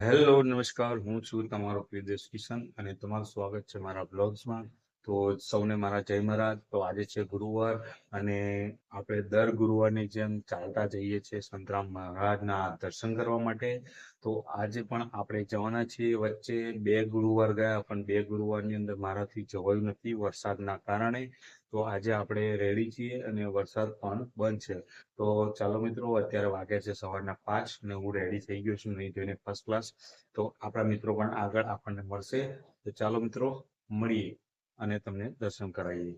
Hello નમસ્કાર. હું છું તમારો પ્રિદેશ કિશન અને તમારું સ્વાગત છે મારા બ્લોગ્સમાં. તો સૌને મારા જય મહારાજ. તો આજે છે ગુરુવાર અને આપણે દર ગુરુવારની જેમ ચાલતા જઈએ છીએ સંતરામ મહારાજના દર્શન કરવા માટે. તો આજે પણ આપણે જવાના છીએ વચ્ચે બે ગુરુવાર ગયા, પણ બે ગુરુવારની અંદર મારાથી જવાયું નથી વરસાદના કારણે. તો આજે આપણે રેડી છીએ અને વરસાદ પણ બંધ છે. તો ચાલો મિત્રો, અત્યારે વાગે છે સવારના પાંચ ને હું રેડી થઈ ગયો છું, નહીં જોઈને ફર્સ્ટ ક્લાસ તો આપણા મિત્રો પણ આગળ આપણને મળશે. તો ચાલો મિત્રો, મળીએ. અને તમને દર્શન કરાવી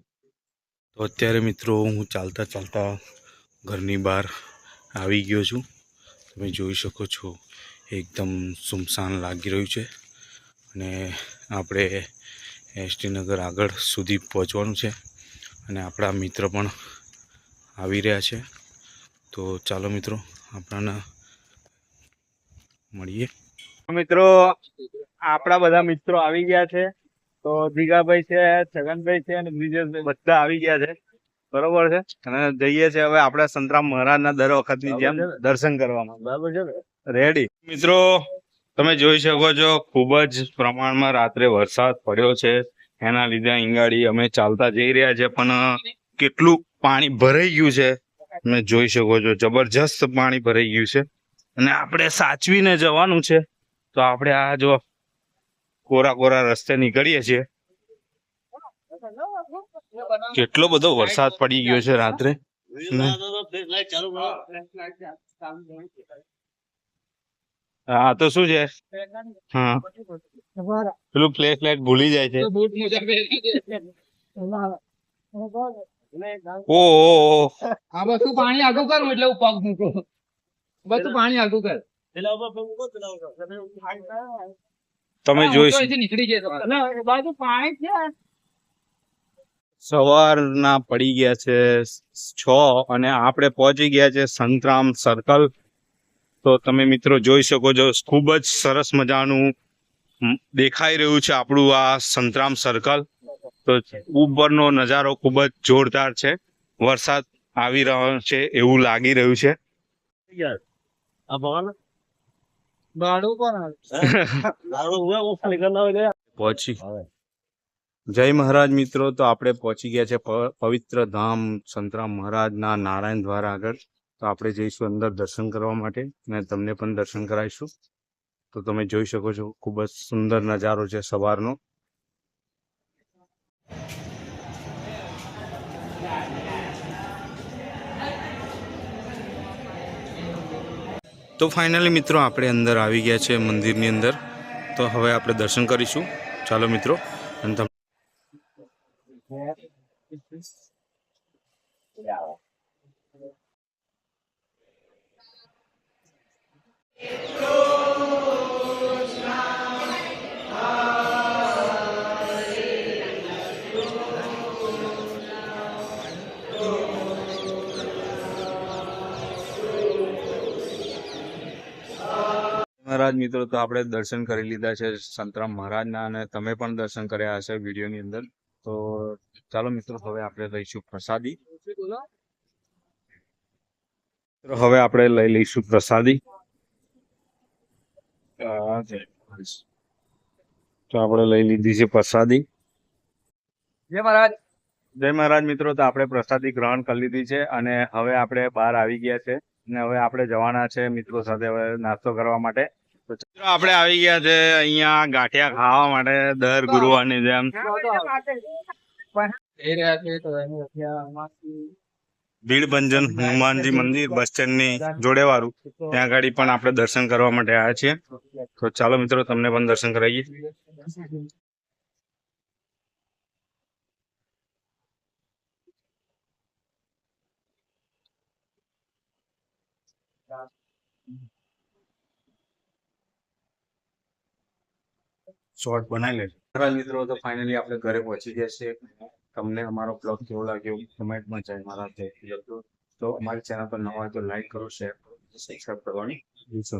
તો અત્યારે મિત્રો હું ચાલતા ચાલતા ઘરની બહાર આવી ગયો છું. તમે જોઈ શકો છો એકદમ સુમસાન લાગી રહ્યું છે. અને આપણે એસ નગર આગળ સુધી પહોંચવાનું છે. અને આપણા મિત્ર પણ આવી રહ્યા છે. તો ચાલો મિત્રો આપણાના મળીએ. મિત્રો આપણા બધા મિત્રો આવી ગયા છે. તો દીગાભાઈ છે છગનભાઈ છે અને બ્રિજેશભાઈ બધા આવી ગયા છે. બરોબર છે? અને જઈએ છે હવે આપણે સંતરામ મહારાજના દર વખતની જેમ દર્શન કરવામાં. બરાબર છે રેડી મિત્રો તમે જોઈ શકો છો ખૂબ જ પ્રમાણમાં રાત્રે વરસાદ પડ્યો છે. એના લીધે અહીંગાડી અમે ચાલતા જઈ રહ્યા છે પણ કેટલું પાણી ભરાઈ ગયું છે. તમે જોઈ શકો છો જબરજસ્ત પાણી ભરાઈ ગયું છે. અને આપણે સાચવીને જવાનું છે. તો આપણે આ જો કોરા કોરા રસ્તે નીકળીએ છીએ. કેટલો બધો વરસાદ પડી ગયો છે રાત્રે. હા, તો શું છે? પેલું ફ્લેશ લાઇટ ભૂલી જાય છે. ઓ આ બધું પાણી આગું કર એટલે હું પગ મૂકો. બધું પાણી આગું કર. તમે હું જોઈ જોઈશું નીકળી બાજુ પાણી છે. સવારના પડી ગયા છે છ અને આપણે પહોંચી ગયા છે સંતરામ સર્કલ તો તમે મિત્રો જોઈ શકો છો ખૂબ જ સરસ મજાનું દેખાઈ રહ્યું છે આપણું આ સંતરામ સર્કલ તો ઉપરનો નજારો ખૂબ જ જોરદાર છે. વરસાદ આવી રહ્યો છે એવું લાગી રહ્યું છે. ભાડું પણ પહોંચી. જય મહારાજ મિત્રો તો આપણે પહોંચી ગયા છે પ- પવિત્ર ધામ સંતરામ મહારાજના નારાયણ દ્વારા આગળ. તો આપણે જઈશું અંદર દર્શન કરવા માટે અને તમને પણ દર્શન કરાવીશું. તો તમે જોઈ શકો છો ખૂબ જ સુંદર નજારો છે સવારનો. તો ફાઇનલી મિત્રો આપણે અંદર આવી ગયા છે મંદિરની અંદર. તો હવે આપણે દર્શન કરીશું. ચાલો મિત્રો. અને તમે મહારાજ મિત્રો તો આપણે દર્શન કરી લીધા છે સંતરામ મહારાજના અને તમે પણ દર્શન કર્યા હશે વિડીયોની અંદર. તો ચાલો મિત્રો હવે આપણે લઈશું પ્રસાદી. હવે આપણે લઈ લઈશું પ્રસાદી. તો આપણે લઈ લીધી છે પ્રસાદી. જય મહારાજ. જય મહારાજ મિત્રો તો આપણે પ્રસાદી ગ્રહણ કરી લીધી છે અને હવે આપણે બહાર આવી ગયા છે. અને હવે આપણે જવાના છે મિત્રો સાથે હવે નાસ્તો કરવા માટે. આપણે આવી ગયા છે અહીંયા ગાંઠિયા ખાવા માટે દર ગુરુવારની જેમ. ભીડભંજન હનુમાનજી મંદિર બસ સ્ટેન્ડની જોડે વાળું ત્યાં આગળ પણ આપણે દર્શન કરવા માટે આવ્યા છીએ. તો ચાલો મિત્રો તમને પણ દર્શન કરાવીએ. શોર્ટ બનાવી લેજો. ખરા મિત્રો, તો ફાઇનલી આપણે ઘરે પહોંચી ગયા છે તમને અમારો બ્લોગ કેવો લાગ્યો? કમેન્ટમાં જાય મારા તો અમારી ચેનલ પર નવા તો લાઈક કરો શેર કરો સબસ્ક્રાઇબ કરવાની ભૂલશો.